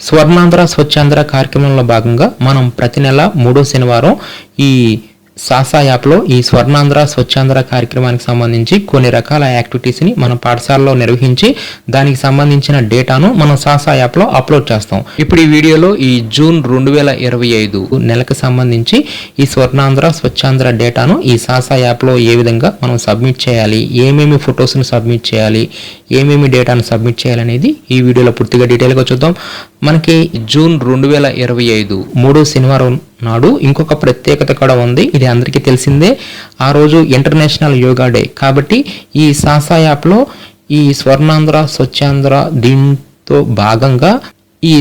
స్వర్ణాంధ్ర స్వచ్ఛాంధ్ర కార్యక్రమంలో భాగంగా మనం ప్రతి నెల మూడో శనివారం ఈ సాసా యాప్లో ఈ స్వర్ణాంధ్ర స్వచ్ఛాంధ్ర కార్యక్రమానికి సంబంధించి కొన్ని రకాల యాక్టివిటీస్ని మన పాఠశాలలో నిర్వహించి దానికి సంబంధించిన డేటాను మనం సాసా యాప్లో అప్లోడ్ చేస్తాం. ఇప్పుడు ఈ వీడియోలో ఈ జూన్ రెండు వేల ఇరవై ఐదు నెలకు సంబంధించి ఈ స్వర్ణాంధ్ర స్వచ్ఛాంధ్ర డేటాను ఈ సాసా యాప్లో ఏ విధంగా మనం సబ్మిట్ చేయాలి ఏమేమి ఫొటోస్ని సబ్మిట్ చేయాలి ఏమేమి డేటాను సబ్మిట్ చేయాలనేది ఈ వీడియోలో పూర్తిగా డీటెయిల్గా చూద్దాం. మనకి జూన్ రెండు వేల ఇరవై ఐదు మూడో శనివారం నాడు ఇంకొక ప్రత్యేకత కూడా ఉంది. ఇది అందరికీ తెలిసిందే. ఆ రోజు ఇంటర్నేషనల్ యోగా డే. కాబట్టి ఈ సాసా యాప్లో ఈ స్వర్ణాంధ్ర స్వచ్ఛాంధ్ర దీంతో భాగంగా ఈ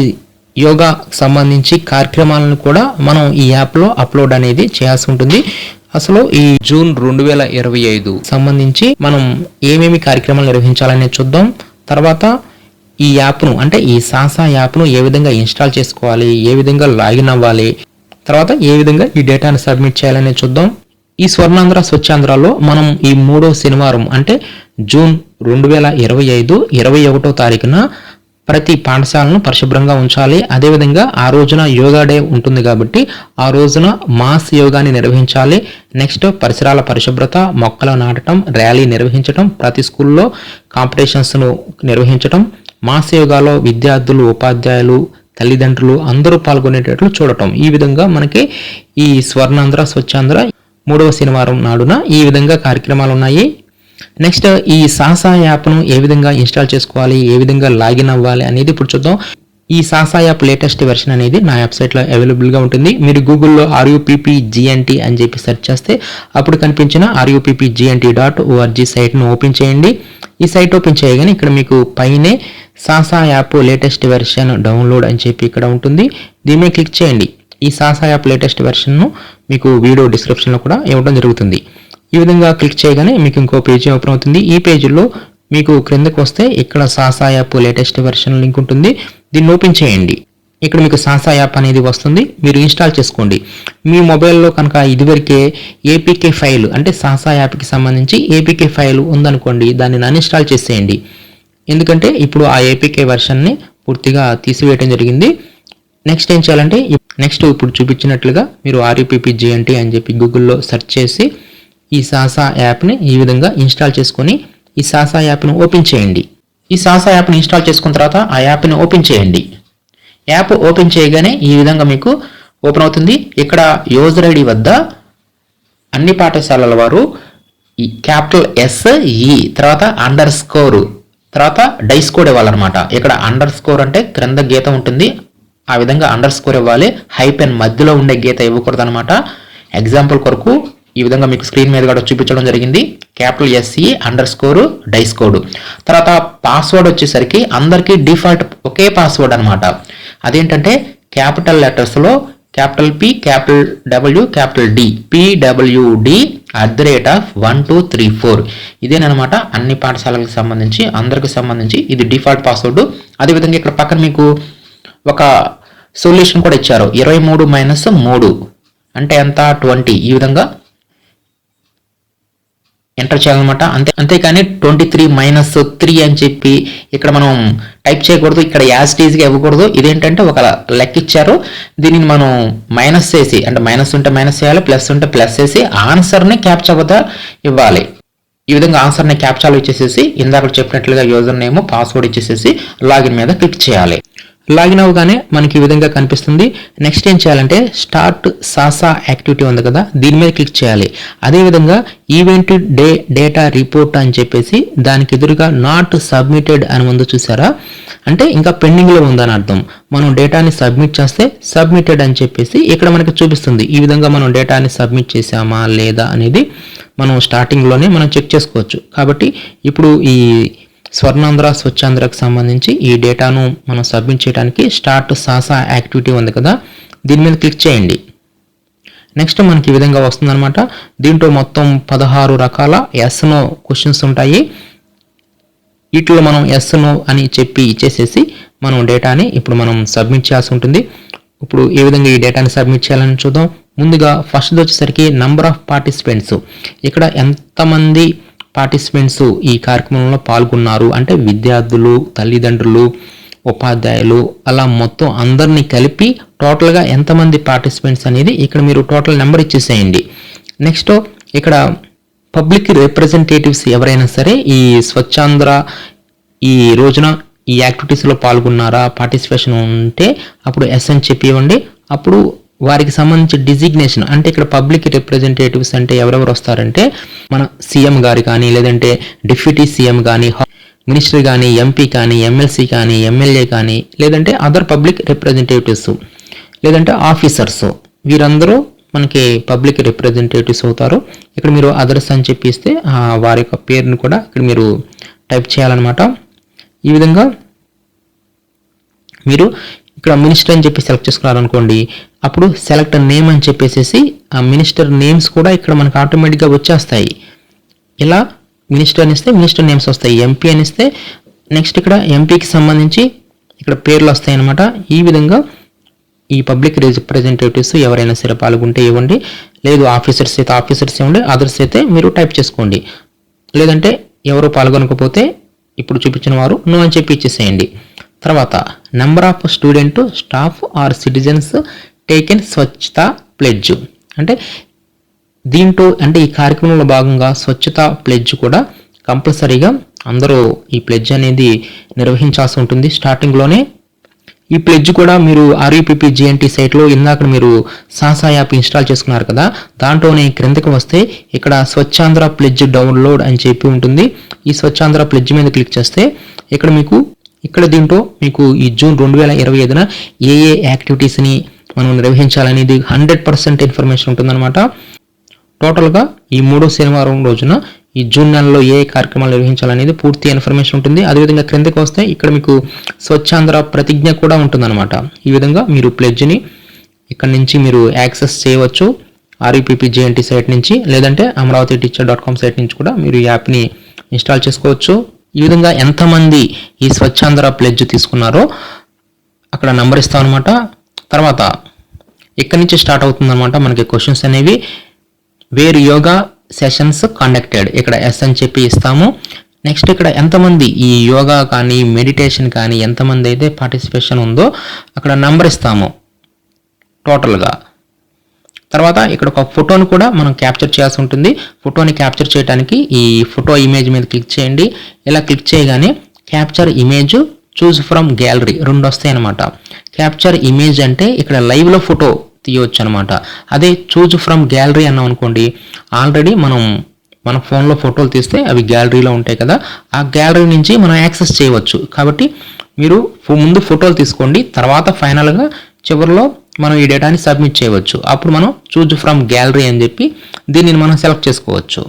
యోగా సంబంధించి కార్యక్రమాలను కూడా మనం ఈ యాప్లో అప్లోడ్ అనేది చేయాల్సి ఉంటుంది. అసలు ఈ జూన్ రెండు వేల ఇరవై ఐదు సంబంధించి మనం ఏమేమి కార్యక్రమాలు నిర్వహించాలనే చూద్దాం. తర్వాత ఈ యాప్ను అంటే ఈ సాసా యాప్ను ఏ విధంగా ఇన్స్టాల్ చేసుకోవాలి ఏ విధంగా లాగిన్ అవ్వాలి తర్వాత ఏ విధంగా ఈ డేటాను సబ్మిట్ చేయాలనే చూద్దాం. ఈ స్వర్ణాంధ్ర స్వచ్ఛాంధ్రలో మనం ఈ మూడో శనివారం అంటే జూన్ రెండు వేల ఇరవై ఐదు ఇరవై ఒకటో తారీఖున ప్రతి పాఠశాలను పరిశుభ్రంగా ఉంచాలి. అదేవిధంగా ఆ రోజున యోగా డే ఉంటుంది కాబట్టి ఆ రోజున మాస్ యోగాని నిర్వహించాలి. నెక్స్ట్ పరిసరాల పరిశుభ్రత మొక్కలు నాటడం ర్యాలీ నిర్వహించడం ప్రతి స్కూల్లో కాంపిటీషన్స్ను నిర్వహించడం మాస్ యోగాలో విద్యార్థులు ఉపాధ్యాయులు తల్లిదండ్రులు అందరూ పాల్గొనేటట్లు చూడటం. ఈ విధంగా మనకి ఈ స్వర్ణాంధ్ర స్వచ్ఛాంధ్ర మూడవ శనివారం నాడున ఈ విధంగా కార్యక్రమాలు ఉన్నాయి నెక్స్ట్ ఈ సాసా యాప్ను ఏ విధంగా ఇన్స్టాల్ చేసుకోవాలి ఏ విధంగా లాగిన్ అవ్వాలి అనేది ఇప్పుడు చూద్దాం. ఈ సాసా యాప్ లేటెస్ట్ వెర్షన్ అనేది నా వెబ్సైట్లో అవైలబుల్గా ఉంటుంది. మీరు గూగుల్లో ఆర్యూపీపీ జిఎన్టీ అని చెప్పి సెర్చ్ చేస్తే అప్పుడు కనిపించిన ఆర్యూపీపీ జిఎన్టీ డాట్ ఓఆర్జీ సైట్ను ఓపెన్ చేయండి. ఈ సైట్ ఓపెన్ చేయగానే ఇక్కడ మీకు పైనే SASA app latest version download అని చెప్పి ఇక్కడ ఉంటుంది. దీని మీద క్లిక్ చేయండి. ఈ సాసా యాప్ లేటెస్ట్ వెర్షన్ను మీకు వీడియో డిస్క్రిప్షన్లో కూడా ఇవ్వడం జరుగుతుంది. ఈ విధంగా క్లిక్ చేయగానే మీకు ఇంకో పేజీ ఓపెన్ అవుతుంది. ఈ పేజీలో మీకు క్రిందకు వస్తే ఇక్కడ SASA app latest version link ఉంటుంది. దీన్ని ఓపెన్ చేయండి. ఇక్కడ మీకు సాసా యాప్ అనేది వస్తుంది. మీరు ఇన్స్టాల్ చేసుకోండి. మీ మొబైల్లో కనుక ఇదివరకే ఏపీకే ఫైల్ అంటే సాసా యాప్కి సంబంధించి ఏపీకే ఫైల్ ఉందనుకోండి దాన్ని అన్ఇన్స్టాల్ చేసేయండి. ఎందుకంటే ఇప్పుడు ఆ ఏపీకే వెర్షన్ని పూర్తిగా తీసివేయడం జరిగింది. నెక్స్ట్ ఏం చేయాలంటే నెక్స్ట్ ఇప్పుడు చూపించినట్లుగా మీరు ఆర్యూపీపీ జిఎన్టీ అని చెప్పి గూగుల్లో సెర్చ్ చేసి ఈ సాసా యాప్ని ఈ విధంగా ఇన్స్టాల్ చేసుకొని ఈ సాసా యాప్ను ఓపెన్ చేయండి. ఈ సాసా యాప్ని ఇన్స్టాల్ చేసుకున్న తర్వాత ఆ యాప్ని ఓపెన్ చేయండి. యాప్ ఓపెన్ చేయగానే ఈ విధంగా మీకు ఓపెన్ అవుతుంది. ఇక్కడ యూజర్ ఐడి వద్ద అన్ని పాఠశాలల వారు ఈ క్యాపిటల్ ఎస్ ఈ తర్వాత అండర్ స్కోర్ తర్వాత డైస్ కోడ్ ఇవ్వాలన్నమాట. ఇక్కడ అండర్ స్కోర్ అంటే క్రింద గీత ఉంటుంది. ఆ విధంగా అండర్ స్కోర్ ఇవ్వాలి. హైపెన్ మధ్యలో ఉండే గీత ఇవ్వకూడదు అనమాట ఎగ్జాంపుల్ కొరకు ఈ విధంగా మీకు స్క్రీన్ మీద కూడా చూపించడం జరిగింది. Capital SE underscore dice code తర్వాత పాస్వర్డ్ వచ్చేసరికి అందరికీ డిఫాల్ట్ ఒకే పాస్వర్డ్ అనమాట అదేంటంటే capital లెటర్స్లో capital P capital W capital D PWD at the rate of one two three four ఇదేనమాట అన్ని పాఠశాలలకు సంబంధించి అందరికి సంబంధించి ఇది డిఫాల్ట్ పాస్వర్డ్ అదేవిధంగా ఇక్కడ పక్కన మీకు ఒక సొల్యూషన్ కూడా ఇచ్చారు. ఇరవై మూడు మైనస్ మూడు. అంటే ఎంత? ట్వంటీ ఈ విధంగా ఎంటర్ చేయాలన్నమాట. అంతే అంతేకాని ట్వంటీ త్రీ మైనస్ త్రీ అని చెప్పి ఇక్కడ మనం టైప్ చేయకూడదు. ఇక్కడ యాజ్ టీజ్గా ఇవ్వకూడదు. ఇదేంటంటే ఒక లెక్క ఇచ్చారు. దీనిని మనం మైనస్ చేసి అంటే మైనస్ ఉంటే మైనస్ చేయాలి ప్లస్ ఉంటే ప్లస్ చేసి ఆన్సర్ని క్యాప్చా వద్ద ఇవ్వాలి. ఈ విధంగా ఆన్సర్ని క్యాప్చాలో ఇచ్చేసేసి ఇందాక చెప్పినట్లుగా యూజర్ నేమ్ పాస్వర్డ్ ఇచ్చేసేసి లాగిన్ మీద క్లిక్ చేయాలి. లాగిన్ అవగానే మనకి ఈ విధంగా కనిపిస్తుంది. నెక్స్ట్ ఏం చేయాలంటే స్టార్ట్ సాసా యాక్టివిటీ ఉంది కదా దీని మీద క్లిక్ చేయాలి. అదేవిధంగా ఈవెంట్ డే డేటా రిపోర్ట్ అని చెప్పేసి దానికి ఎదురుగా నాట్ సబ్మిటెడ్ అని ముందు చూసారా? అంటే ఇంకా పెండింగ్లో ఉందని అర్థం. మనం డేటాని సబ్మిట్ చేస్తే సబ్మిటెడ్ అని చెప్పేసి ఇక్కడ మనకి చూపిస్తుంది. ఈ విధంగా మనం డేటాని సబ్మిట్ చేసామా లేదా అనేది మనం స్టార్టింగ్లోనే మనం చెక్ చేసుకోవచ్చు. కాబట్టి ఇప్పుడు ఈ స్వర్ణాంధ్ర స్వచ్ఛాంధ్రకు సంబంధించి ఈ డేటాను మనం సబ్మిట్ చేయడానికి స్టార్ట్ సాసా యాక్టివిటీ ఉంది కదా. దీని మీద క్లిక్ చేయండి. నెక్స్ట్ మనకి ఈ విధంగా వస్తుందన్నమాట. దీంట్లో మొత్తం పదహారు రకాల ఎస్ నో క్వశ్చన్స్ ఉంటాయి. వీటిలో మనం ఎస్ అని చెప్పి ఇచ్చేసేసి మనం డేటాని ఇప్పుడు మనం సబ్మిట్ చేయాల్సి ఉంటుంది. ఇప్పుడు ఏ విధంగా ఈ డేటాని సబ్మిట్ చేయాలని చూద్దాం. ముందుగా ఫస్ట్ వచ్చేసరికి నంబర్ ఆఫ్ పార్టిసిపెంట్స్. ఇక్కడ ఎంతమంది పార్టిసిపెంట్స్ ఈ కార్యక్రమంలో పాల్గొన్నారు. అంటే విద్యార్థులు తల్లిదండ్రులు ఉపాధ్యాయులు అలా మొత్తం అందరినీ కలిపి టోటల్గా ఎంతమంది పార్టిసిపెంట్స్ అనేది ఇక్కడ మీరు టోటల్ నెంబర్ ఇచ్చేసేయండి. నెక్స్ట్ ఇక్కడ పబ్లిక్ రిప్రజెంటేటివ్స్ ఎవరైనా సరే ఈ స్వచ్ఛాంధ్ర ఈ రోజున ఈ యాక్టివిటీస్లో పాల్గొన్నారా? పార్టిసిపేషన్ ఉంటే అప్పుడు ఎస్ అని చెప్పి ఇవ్వండి. అప్పుడు వారికి సంబంధించి డిజిగ్నేషన్ అంటే ఇక్కడ పబ్లిక్ రిప్రజెంటేటివ్స్ అంటే ఎవరెవరు వస్తారంటే మన సీఎం గారు కానీ లేదంటే డిప్యూటీ సీఎం కానీ మినిస్టర్ కానీ ఎంపీ కానీ ఎమ్మెల్సీ కానీ ఎమ్మెల్యే కానీ లేదంటే అదర్ పబ్లిక్ రిప్రజెంటేటివ్స్ లేదంటే ఆఫీసర్స్ వీరందరూ మనకి పబ్లిక్ రిప్రజెంటేటివ్స్ అవుతారు. ఇక్కడ మీరు అదర్స్ అని చెప్పిస్తే వారి యొక్క పేరుని కూడా ఇక్కడ మీరు టైప్ చేయాలన్నమాట. ఈ విధంగా మీరు ఇక్కడ మినిస్టర్ అని చెప్పి సెలెక్ట్ చేసుకున్నారనుకోండి అప్పుడు సెలెక్ట్ నేమ్ అని చెప్పేసి ఆ మినిస్టర్ నేమ్స్ కూడా ఇక్కడ మనకు ఆటోమేటిక్గా వచ్చేస్తాయి. ఇలా మినిస్టర్ అనిస్తే మినిస్టర్ నేమ్స్ వస్తాయి. ఎంపీ అనిస్తే నెక్స్ట్ ఇక్కడ ఎంపీకి సంబంధించి ఇక్కడ పేర్లు వస్తాయి అన్నమాట ఈ విధంగా ఈ పబ్లిక్ రిప్రజెంటేటివ్స్ ఎవరైనా సరే పాల్గొంటే ఇవ్వండి. లేదు ఆఫీసర్స్ అయితే ఆఫీసర్స్ ఇవ్వండి అదర్స్ అయితే మీరు టైప్ చేసుకోండి. లేదంటే ఎవరు పాల్గొనకపోతే ఇప్పుడు చూపించిన వారు నో అని చెప్పి ఇచ్చేసేయండి. తర్వాత number of student staff or citizens taken స్వచ్ఛత ప్లెడ్జ్ అంటే దీంట్లో అంటే ఈ కార్యక్రమంలో భాగంగా స్వచ్ఛత ప్లెడ్జ్ కూడా కంపల్సరీగా అందరూ ఈ ప్లెడ్జ్ అనేది నిర్వహించాల్సి ఉంటుంది. స్టార్టింగ్లోనే ఈ ప్లెడ్జ్ కూడా మీరు ఆర్యూపీపీ జిఎన్టీ సైట్లో ఇందాక మీరు సాసా యాప్ ఇన్స్టాల్ చేసుకున్నారు కదా దాంట్లోనే క్రిందకి వస్తే ఇక్కడ స్వచ్ఛాంధ్ర ప్లెడ్జ్ డౌన్లోడ్ అని చెప్పి ఉంటుంది. ఈ స్వచ్ఛాంధ్ర ప్లెడ్జ్ మీద క్లిక్ చేస్తే ఇక్కడ మీకు ఇక్కడ దీంట్లో మీకు ఈ జూన్ రెండు వేల ఇరవై ఐదున ఏ ఏ యాక్టివిటీస్ని మనం నిర్వహించాలనేది హండ్రెడ్ పర్సెంట్ ఇన్ఫర్మేషన్ ఉంటుందన్నమాట. టోటల్గా ఈ మూడో శనివారం రోజున ఈ జూన్ నెలలో ఏ ఏ కార్యక్రమాలు నిర్వహించాలనేది పూర్తి ఇన్ఫర్మేషన్ ఉంటుంది. అదేవిధంగా క్రిందకి వస్తే ఇక్కడ మీకు స్వచ్ఛాంధ్ర ప్రతిజ్ఞ కూడా ఉంటుందన్నమాట. ఈ విధంగా మీరు ప్లెడ్జ్ని ఇక్కడ నుంచి మీరు యాక్సెస్ చేయవచ్చు. ఆర్ఈపీపీ జేఎన్టీ సైట్ నుంచి లేదంటే Amaravati teacher dot com site నుంచి కూడా మీరు యాప్ని ఇన్స్టాల్ చేసుకోవచ్చు. ఈ విధంగా ఎంతమంది ఈ స్వచ్ఛాంధ్ర ప్లెడ్జ్ తీసుకున్నారో అక్కడ నంబర్ ఇస్తామన్నమాట. తర్వాత ఇక్కడి నుంచి స్టార్ట్ అవుతుందన్నమాట? మనకి క్వశ్చన్స్ అనేవి వేర్ యోగా సెషన్స్ కండక్టెడ్ ఇక్కడ ఎస్ అని చెప్పి ఇస్తాము. నెక్స్ట్ ఇక్కడ ఎంతమంది ఈ యోగా కానీ మెడిటేషన్ కానీ ఎంతమంది అయితే పార్టిసిపేషన్ ఉందో అక్కడ నంబర్ ఇస్తాము. టోటల్గా తర్వాత ఇక్కడ ఒక ఫోటోను కూడా మనం క్యాప్చర్ చేయాల్సి ఉంటుంది. ఫోటోని క్యాప్చర్ చేయడానికి ఈ ఫోటో ఇమేజ్ మీద క్లిక్ చేయండి. ఇలా క్లిక్ చేయగానే capture image choose from gallery రెండు వస్తాయి అనమాట క్యాప్చర్ ఇమేజ్ అంటే ఇక్కడ లైవ్లో ఫోటో తీయవచ్చు అనమాట అదే చూజ్ ఫ్రమ్ గ్యాలరీ అన్నాం అనుకోండి. ఆల్రెడీ మనం మన ఫోన్లో ఫోటోలు తీస్తే అవి గ్యాలరీలో ఉంటాయి కదా. ఆ గ్యాలరీ నుంచి మనం యాక్సెస్ చేయవచ్చు. కాబట్టి మీరు ముందు ఫోటోలు తీసుకోండి. తర్వాత ఫైనల్గా చివరిలో మనం ఈ డేటాని సబ్మిట్ చేయవచ్చు. అప్పుడు మనం చూజ్ ఫ్రమ్ గ్యాలరీ అని చెప్పి దీనిని మనం సెలెక్ట్ చేసుకోవచ్చు.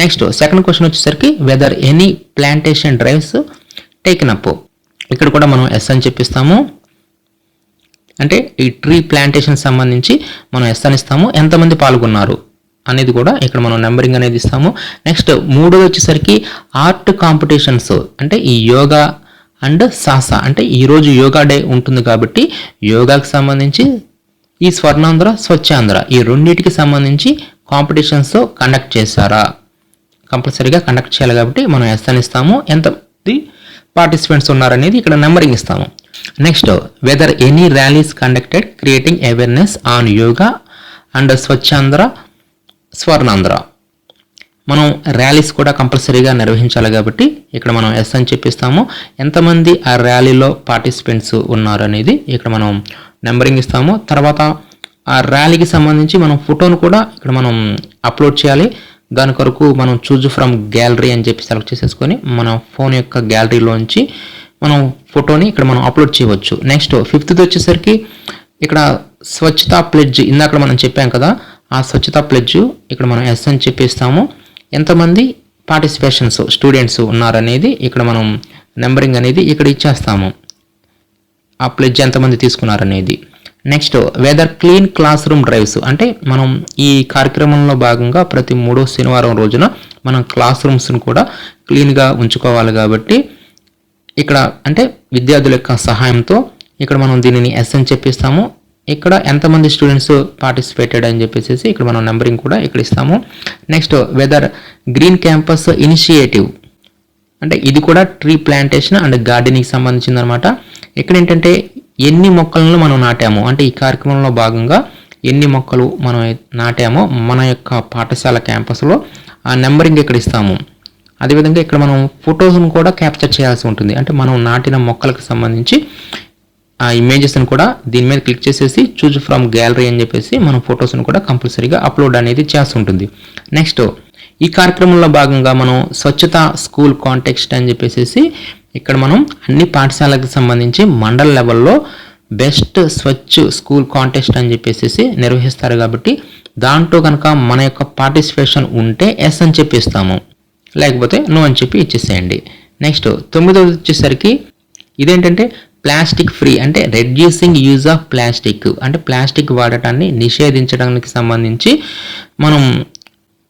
నెక్స్ట్ సెకండ్ క్వశ్చన్ వచ్చేసరికి whether any plantation drives taken up. ఇక్కడ కూడా మనం ఎస్ అని చెప్పిస్తాము. అంటే ఈ ట్రీ ప్లాంటేషన్ సంబంధించి మనం ఎస్ అని ఇస్తాము. ఎంతమంది పాల్గొన్నారు అనేది కూడా ఇక్కడ మనం నెంబరింగ్ అనేది ఇస్తాము. నెక్స్ట్ మూడోది వచ్చేసరికి ఆర్ట్ కాంపిటీషన్స్ అంటే ఈ యోగా అండ్ సాస. అంటే ఈరోజు యోగా డే ఉంటుంది కాబట్టి యోగాకి సంబంధించి ఈ స్వర్ణాంధ్ర స్వచ్ఛాంధ్ర ఈ రెండింటికి సంబంధించి కాంపిటీషన్స్ కండక్ట్ చేశారా? కంపల్సరీగా కండక్ట్ చేయాలి కాబట్టి మనం ఎస్తానిస్తాము ఎంత పార్టిసిపెంట్స్ ఉన్నారనేది ఇక్కడ నెంబరింగ్ ఇస్తాము. Next whether any rallies conducted creating awareness on yoga and Swachhandhra Swarnandhra మనం ర్యాలీస్ కూడా కంపల్సరీగా నిర్వహించాలి కాబట్టి ఇక్కడ మనం ఎస్ అని చెప్పిస్తాము. ఎంతమంది ఆ ర్యాలీలో పార్టిసిపెంట్స్ ఉన్నారు అనేది ఇక్కడ మనం నెంబరింగ్ ఇస్తాము. తర్వాత ఆ ర్యాలీకి సంబంధించి మనం ఫోటోను కూడా ఇక్కడ మనం అప్లోడ్ చేయాలి. దాని కొరకు మనం చూజ్ ఫ్రమ్ గ్యాలరీ అని చెప్పి సెలెక్ట్ చేసేసుకొని మన ఫోన్ యొక్క గ్యాలరీలోంచి మనం ఫోటోని ఇక్కడ మనం అప్లోడ్ చేయవచ్చు. నెక్స్ట్ ఫిఫ్త్ది వచ్చేసరికి ఇక్కడ స్వచ్ఛతా ప్లెడ్జ్ ఇందాక మనం చెప్పాం కదా. ఆ స్వచ్ఛతా ప్లెడ్జ్ ఇక్కడ మనం ఎస్ అని చెప్పిస్తాము. ఎంతమంది పార్టిసిపేషన్స్ స్టూడెంట్స్ ఉన్నారనేది ఇక్కడ మనం నెంబరింగ్ అనేది ఇక్కడ ఇచ్చేస్తాము. ఆ ప్లెడ్జ్ ఎంతమంది తీసుకున్నారనేది. Next whether clean classroom drives. అంటే మనం ఈ కార్యక్రమంలో భాగంగా ప్రతి మూడో శనివారం రోజున మనం క్లాస్ రూమ్స్ను కూడా క్లీన్గా ఉంచుకోవాలి కాబట్టి ఇక్కడ అంటే విద్యార్థుల యొక్క సహాయంతో ఇక్కడ మనం దీనిని ఎస్ అని చెప్పిస్తాము. ఇక్కడ ఎంతమంది స్టూడెంట్స్ పార్టిసిపేటెడ్ అని చెప్పేసి ఇక్కడ మనం నెంబరింగ్ కూడా ఇక్కడ ఇస్తాము. Next whether green campus initiative అంటే ఇది కూడా ట్రీ ప్లాంటేషన్ అండ్ గార్డెనింగ్ సంబంధించింది అనమాట ఇక్కడ ఏంటంటే ఎన్ని మొక్కలను మనం నాటాము? అంటే ఈ కార్యక్రమంలో భాగంగా ఎన్ని మొక్కలు మనం నాటామో మన యొక్క పాఠశాల క్యాంపస్లో ఆ నెంబరింగ్ ఇక్కడ ఇస్తాము. అదేవిధంగా ఇక్కడ మనం ఫొటోస్ను కూడా క్యాప్చర్ చేయాల్సి ఉంటుంది. అంటే మనం నాటిన మొక్కలకు సంబంధించి ఆ ఇమేజెస్ని కూడా దీని మీద క్లిక్ చేసేసి చూజ్ ఫ్రమ్ గ్యాలరీ అని చెప్పేసి మనం ఫొటోస్ని కూడా కంపల్సరీగా అప్లోడ్ అనేది చేస్తుంటుంది. నెక్స్ట్ ఈ కార్యక్రమంలో భాగంగా మనం స్వచ్ఛత స్కూల్ కాంటెక్స్ట్ అని చెప్పేసి ఇక్కడ మనం అన్ని పాఠశాలకు సంబంధించి మండల లెవెల్లో బెస్ట్ స్వచ్ఛ స్కూల్ కాంటెస్ట్ అని చెప్పేసి నిర్వహిస్తారు కాబట్టి దాంట్లో కనుక మన యొక్క పార్టిసిపేషన్ ఉంటే ఎస్ అని చెప్పి ఇస్తాము లేకపోతే నో అని చెప్పి ఇచ్చేసేయండి. నెక్స్ట్ తొమ్మిదవది వచ్చేసరికి ఇదేంటంటే ప్లాస్టిక్ ఫ్రీ అంటే రెడ్యూసింగ్ యూజ్ ఆఫ్ ప్లాస్టిక్ అంటే ప్లాస్టిక్ వాడటాన్ని నిషేధించడానికి సంబంధించి మనం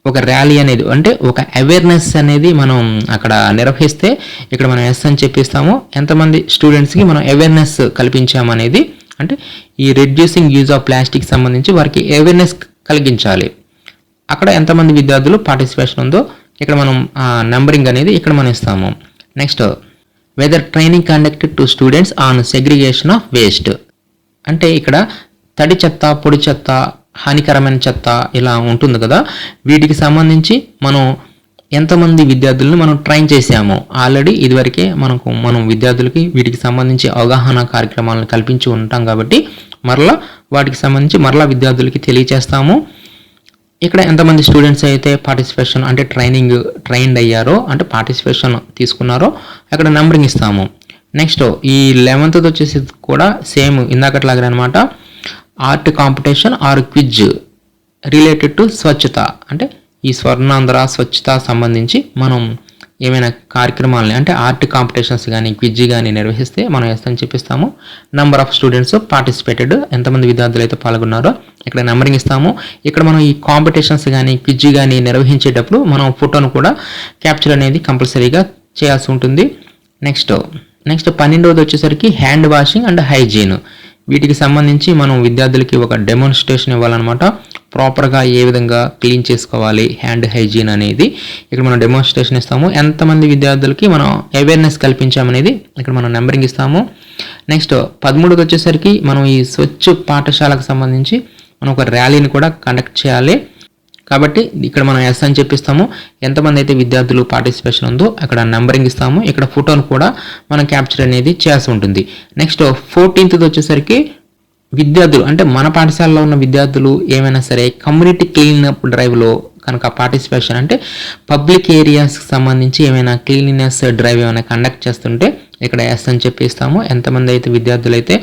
ఒక ర్యాలీ అనేది అంటే ఒక అవేర్నెస్ అనేది మనం అక్కడ నిర్వహిస్తే ఇక్కడ మనం ఎస్ అని చెప్పిస్తాము. ఎంతమంది స్టూడెంట్స్కి మనం అవేర్నెస్ కల్పించామనేది అంటే ఈ రెడ్యూసింగ్ యూజ్ ఆఫ్ ప్లాస్టిక్ సంబంధించి వారికి అవేర్నెస్ కలిగించాలి. అక్కడ ఎంతమంది విద్యార్థులు పార్టిసిపేషన్ ఉందో ఇక్కడ మనం నెంబరింగ్ అనేది ఇక్కడ మనం ఇస్తాము. Next whether training conducted to students on segregation of waste అంటే ఇక్కడ తడి చెత్త పొడి చెత్త హానికరమైన చెత్త ఇలా ఉంటుంది కదా. వీటికి సంబంధించి మనం ఎంతమంది విద్యార్థులను మనం ట్రైన్ చేసాము ఆల్రెడీ ఇదివరకే మనకు మనం విద్యార్థులకి వీటికి సంబంధించి అవగాహన కార్యక్రమాలను కల్పించి ఉంటాం కాబట్టి మరలా వాటికి సంబంధించి మరలా విద్యార్థులకి తెలియచేస్తాము. ఇక్కడ ఎంతమంది స్టూడెంట్స్ అయితే పార్టిసిపేషన్ అంటే ట్రైనింగ్ ట్రైన్డ్ అయ్యారో అంటే పార్టిసిపేషన్ తీసుకున్నారో అక్కడ నెంబరింగ్ ఇస్తాము. నెక్స్ట్ ఈ లెవెన్త్ వచ్చేసి కూడా సేమ్ ఇందాకట్లాగే అనమాట art competition or quiz related to స్వచ్ఛత. అంటే ఈ స్వర్ణాంధ్ర స్వచ్ఛత సంబంధించి మనం ఏమైనా కార్యక్రమాలని అంటే ఆర్ట్ కాంపిటీషన్స్ కానీ క్విజ్ కానీ నిర్వహిస్తే మనం ఎస్ అని చెప్పిస్తాము. నెంబర్ ఆఫ్ స్టూడెంట్స్ పార్టిసిపేటెడ్ ఎంతమంది విద్యార్థులు అయితే పాల్గొన్నారో ఇక్కడ నెంబరింగ్ ఇస్తాము. ఇక్కడ మనం ఈ కాంపిటీషన్స్ కానీ క్విజ్ కానీ నిర్వహించేటప్పుడు మనం ఫోటోను కూడా క్యాప్చర్ అనేది కంపల్సరీగా చేయాల్సి ఉంటుంది. నెక్స్ట్ నెక్స్ట్ పన్నెండవది వచ్చేసరికి హ్యాండ్ వాషింగ్ అండ్ హైజీన్ వీటికి సంబంధించి మనం విద్యార్థులకి ఒక డెమోన్స్ట్రేషన్ ఇవ్వాలన్నమాట. ప్రాపర్గా ఏ విధంగా క్లీన్ చేసుకోవాలి హ్యాండ్ హైజీన్ అనేది. ఇక్కడ మనం డెమోన్స్ట్రేషన్ ఇస్తాము. ఎంతమంది విద్యార్థులకి మనం అవేర్నెస్ కల్పించామనేది ఇక్కడ మనం నెంబరింగ్ ఇస్తాము. నెక్స్ట్ పదమూడుకి వచ్చేసరికి మనం ఈ స్వచ్ఛ పాఠశాలకు సంబంధించి మనం ఒక ర్యాలీని కూడా కండక్ట్ చేయాలి. కాబట్టి ఇక్కడ మనం ఎస్ అని చెప్పిస్తాము. ఎంతమంది అయితే విద్యార్థులు పార్టిసిపేషన్ ఉందో అక్కడ నెంబరింగ్ ఇస్తాము. ఇక్కడ ఫోటోను కూడా మనం క్యాప్చర్ అనేది చేసి ఉంటుంది. నెక్స్ట్ ఫోర్టీన్త్ వచ్చేసరికి విద్యార్థులు అంటే మన పాఠశాలలో ఉన్న విద్యార్థులు ఏమైనా సరే కమ్యూనిటీ క్లీనప్ డ్రైవ్లో కనుక పార్టిసిపేషన్ అంటే పబ్లిక్ ఏరియాస్కి సంబంధించి ఏమైనా క్లీనినెస్ డ్రైవ్ ఏమైనా కండక్ట్ చేస్తుంటే ఇక్కడ ఎస్ అని చెప్పి ఇస్తాము. ఎంతమంది అయితే విద్యార్థులు అయితే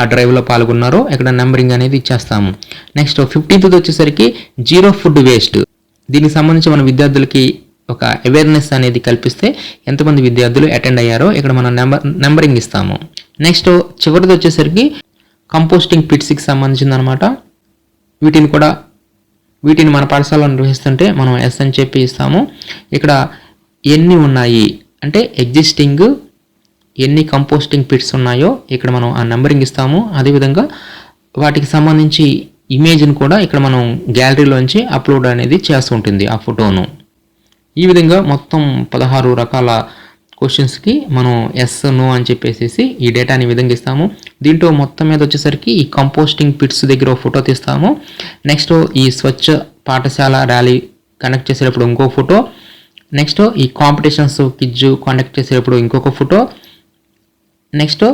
ఆ డ్రైవ్లో పాల్గొన్నారో ఇక్కడ నెంబరింగ్ అనేది ఇచ్చేస్తాము. నెక్స్ట్ ఫిఫ్టీన్త్ వచ్చేసరికి జీరో ఫుడ్ వేస్ట్ దీనికి సంబంధించి మన విద్యార్థులకి ఒక అవేర్నెస్ అనేది కల్పిస్తే ఎంతమంది విద్యార్థులు అటెండ్ అయ్యారో ఇక్కడ మనం నెంబర్ నెంబరింగ్ ఇస్తాము. నెక్స్ట్ చివరిది వచ్చేసరికి కంపోస్టింగ్ పిట్స్కి సంబంధించింది అనమాట వీటిని కూడా వీటిని మన పాఠశాలలో నిర్వహిస్తుంటే మనం ఎస్ అని చెప్పి ఇస్తాము. ఇక్కడ ఎన్ని ఉన్నాయి? అంటే ఎగ్జిస్టింగ్ ఎన్ని కంపోస్టింగ్ పిట్స్ ఉన్నాయో ఇక్కడ మనం ఆ నెంబరింగ్ ఇస్తాము. అదేవిధంగా వాటికి సంబంధించి ఇమేజ్ని కూడా ఇక్కడ మనం గ్యాలరీలోంచి అప్లోడ్ అనేది చేస్తుంటుంది ఆ ఫోటోను ఈ విధంగా మొత్తం పదహారు రకాల క్వశ్చన్స్కి మనం ఎస్ నో అని చెప్పేసి ఈ డేటాని విధంగా ఇస్తాము దీంట్లో మొత్తం మీద వచ్చేసరికి ఈ కంపోస్టింగ్ పిట్స్ దగ్గర ఫోటో తీస్తాము. నెక్స్ట్ ఈ స్వచ్ఛ పాఠశాల ర్యాలీ కండక్ట్ చేసేటప్పుడు ఇంకో ఫోటో నెక్స్ట్ ఈ కాంపిటీషన్స్ క్విజ్ కండక్ట్ చేసేటప్పుడు ఇంకొక ఫోటో నెక్స్ట్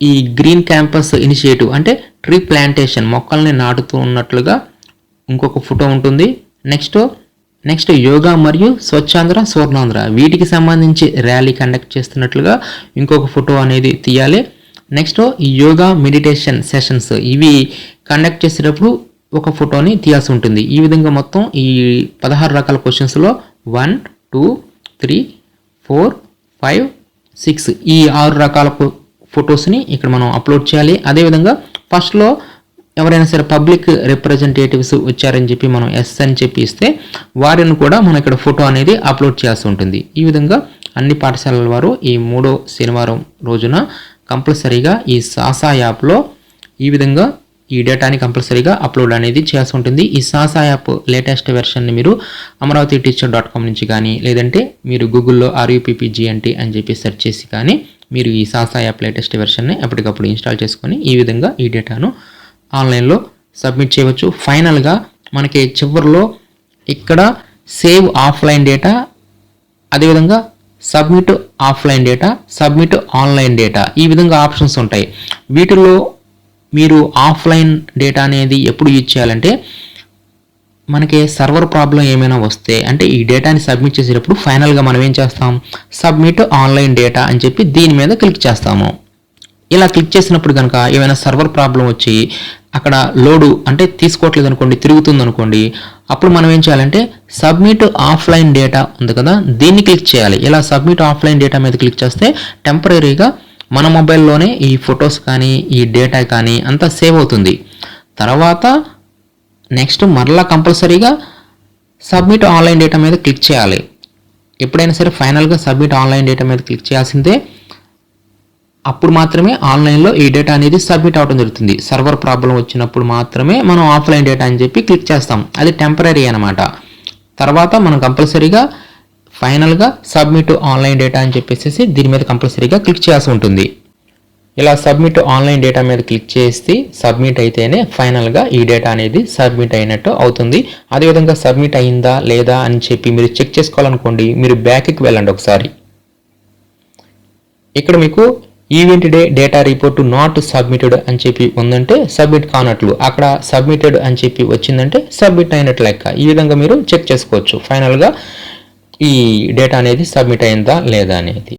ఈ గ్రీన్ క్యాంపస్ ఇనిషియేటివ్ అంటే ట్రీ ప్లాంటేషన్ మొక్కల్ని నాటుతూ ఉన్నట్లుగా ఇంకొక ఫోటో ఉంటుంది. నెక్స్ట్ నెక్స్ట్ యోగా మరియు స్వచ్ఛాంధ్ర స్వర్ణాంధ్ర. వీటికి సంబంధించి ర్యాలీ కండక్ట్ చేస్తున్నట్లుగా ఇంకొక ఫోటో అనేది తీయాలి. నెక్స్ట్ యోగా మెడిటేషన్ సెషన్స్ ఇవి కండక్ట్ చేసేటప్పుడు ఒక ఫోటోని తీయాల్సి ఉంటుంది. ఈ విధంగా మొత్తం ఈ పదహారు రకాల క్వశ్చన్స్లో one two three four five six ఈ ఆరు రకాల ఫొటోస్ని ఇక్కడ మనం అప్లోడ్ చేయాలి. అదేవిధంగా ఫస్ట్లో ఎవరైనా సరే పబ్లిక్ రిప్రజెంటేటివ్స్ వచ్చారని చెప్పి మనం ఎస్ అని చెప్పి ఇస్తే వారిని కూడా మనం ఇక్కడ ఫోటో అనేది అప్లోడ్ చేయాల్సి ఉంటుంది. ఈ విధంగా అన్ని పాఠశాలల వారు ఈ మూడో శనివారం రోజున కంపల్సరీగా ఈ సాసా యాప్లో ఈ విధంగా ఈ డేటాని కంపల్సరీగా అప్లోడ్ అనేది చేయాల్సి ఉంటుంది. ఈ సాసా యాప్ లేటెస్ట్ వెర్షన్ని మీరు అమరావతి టీచర్ డాట్ కామ్ నుంచి కానీ లేదంటే మీరు గూగుల్లో ఆర్యూపీపీజీఎన్టీ అని చెప్పి సెర్చ్ చేసి కానీ మీరు ఈ సాసా యాప్ లేటెస్ట్ వెర్షన్ని ఎప్పటికప్పుడు ఇన్స్టాల్ చేసుకొని ఈ విధంగా ఈ డేటాను ఆన్లైన్లో సబ్మిట్ చేయవచ్చు. ఫైనల్గా మనకి చివరిలో ఇక్కడ సేవ్ ఆఫ్లైన్ డేటా అదేవిధంగా submit offline data submit online data ఈ విధంగా ఆప్షన్స్ ఉంటాయి. వీటిలో మీరు ఆఫ్లైన్ డేటా అనేది ఎప్పుడు యూజ్ చేయాలంటే మనకి సర్వర్ ప్రాబ్లం ఏమైనా వస్తే అంటే ఈ డేటాని సబ్మిట్ చేసేటప్పుడు ఫైనల్గా మనం ఏం చేస్తాం? సబ్మిట్ ఆన్లైన్ డేటా అని చెప్పి దీని మీద క్లిక్ చేస్తాము. ఇలా క్లిక్ చేసినప్పుడు కనుక ఏమైనా సర్వర్ ప్రాబ్లం వచ్చి అక్కడ లోడు అంటే తీసుకోవట్లేదు అనుకోండి తిరుగుతుంది అనుకోండి అప్పుడు మనం ఏం చేయాలంటే సబ్మిట్ ఆఫ్లైన్ డేటా ఉంది కదా దీన్ని క్లిక్ చేయాలి. ఇలా సబ్మిట్ ఆఫ్లైన్ డేటా మీద క్లిక్ చేస్తే టెంపరీగా మన మొబైల్లోనే ఈ ఫొటోస్ కానీ ఈ డేటా కానీ అంతా సేవ్ అవుతుంది. తర్వాత నెక్స్ట్ మరలా కంపల్సరీగా సబ్మిట్ ఆన్లైన్ డేటా మీద క్లిక్ చేయాలి. ఎప్పుడైనా సరే ఫైనల్గా సబ్మిట్ ఆన్లైన్ డేటా మీద క్లిక్ చేయాల్సిందే. అప్పుడు మాత్రమే ఆన్లైన్లో ఈ డేటా అనేది సబ్మిట్ అవడం జరుగుతుంది. సర్వర్ ప్రాబ్లం వచ్చినప్పుడు మాత్రమే మనం ఆఫ్లైన్ డేటా అని చెప్పి క్లిక్ చేస్తాం. అది టెంపరీ అనమాట తర్వాత మనం కంపల్సరీగా ఫైనల్గా సబ్మిట్ ఆన్లైన్ డేటా అని చెప్పేసి దీని మీద కంపల్సరీగా క్లిక్ చేయాల్సి ఉంటుంది. ఇలా సబ్మిట్ ఆన్లైన్ డేటా మీద క్లిక్ చేసి సబ్మిట్ అయితేనే ఫైనల్గా ఈ డేటా అనేది సబ్మిట్ అయినట్టు అవుతుంది. అదేవిధంగా సబ్మిట్ అయిందా లేదా అని చెప్పి మీరు చెక్ చేసుకోవాలనుకోండి. మీరు బ్యాక్కి వెళ్ళండి ఒకసారి. ఇక్కడ మీకు event day data report not submitted అని చెప్పి ఉందంటే సబ్మిట్ కానట్లు. అక్కడ సబ్మిటెడ్ అని చెప్పి వచ్చిందంటే సబ్మిట్ అయినట్లు లెక్క. ఈ విధంగా మీరు చెక్ చేసుకోవచ్చు. ఫైనల్గా ఈ డేటా అనేది సబ్మిట్ అయిందా లేదా అనేది.